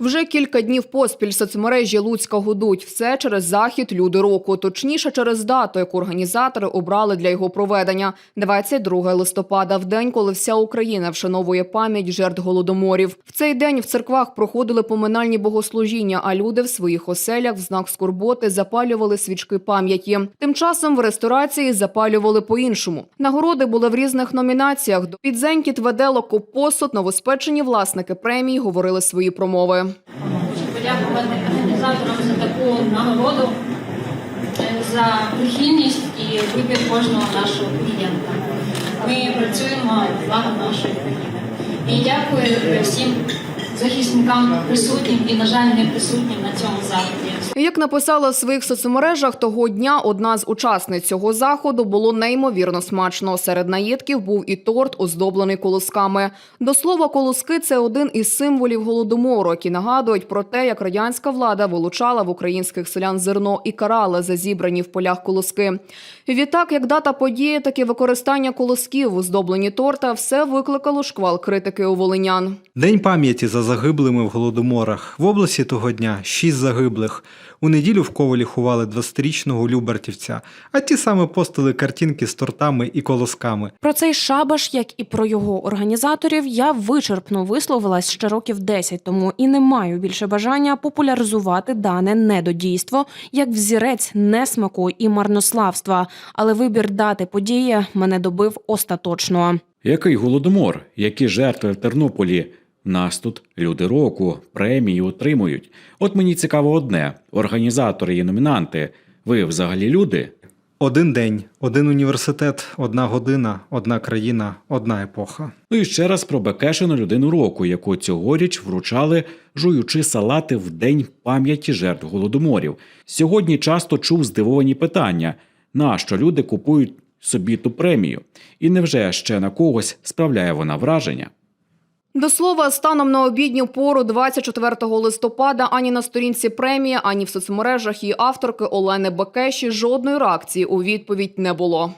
Вже кілька днів поспіль соцмережі Луцька гудуть. Все через захід люди року, точніше через дату, яку організатори обрали для його проведення. 22 листопада, в день, коли вся Україна вшановує пам'ять жертв голодоморів. В цей день в церквах проходили поминальні богослужіння, а люди в своїх оселях в знак скорботи запалювали свічки пам'яті. Тим часом в ресторації запалювали по-іншому. Нагороди були в різних номінаціях. До підзенькіт, веделок, посуд, новоспечені власники премій говорили свої промови. Подякувати організаторам за таку нагороду, е, за прихильність і вибір кожного нашого клієнта. Ми працюємо благо нашої країни. І дякую всім захисникам присутнім і, на жаль, не присутнім на цьому заході. Як написала в своїх соцмережах, того дня одна з учасниць цього заходу було неймовірно смачно. Серед наїдків був і торт, оздоблений колосками. До слова, колоски це один із символів голодомору, які нагадують про те, як радянська влада вилучала в українських селян зерно і карала за зібрані в полях колоски. Відтак, як дата події, так і використання колосків у здобленні торта все викликало шквал критики у волинян. День пам'яті за загиблими в голодоморах. В області того дня шість загиблих. У неділю в Ковалі ховали 20-річного любертівця, а ті саме постили картинки з тортами і колосками. Про цей шабаш, як і про його організаторів, я вичерпно висловилась ще років 10 тому і не маю більше бажання популяризувати дане недодійство як взірець несмаку і марнославства. Але вибір дати події мене добив остаточно. Який голодомор, які жертви в Тернополі? Нас тут люди року, премії отримують. От мені цікаво одне: організатори і номінанти. Ви взагалі люди? Один день, один університет, одна година, одна країна, одна епоха. Ну і ще раз про Бекешину людину року, яку цьогоріч вручали, жуючи салати в день пам'яті жертв голодоморів. Сьогодні часто чув здивовані питання: нащо люди купують собі ту премію? І невже ще на когось справляє вона враження? До слова, станом на обідню пору 24 листопада ані на сторінці премії, ані в соцмережах її авторки Олени Бакеші жодної реакції у відповідь не було.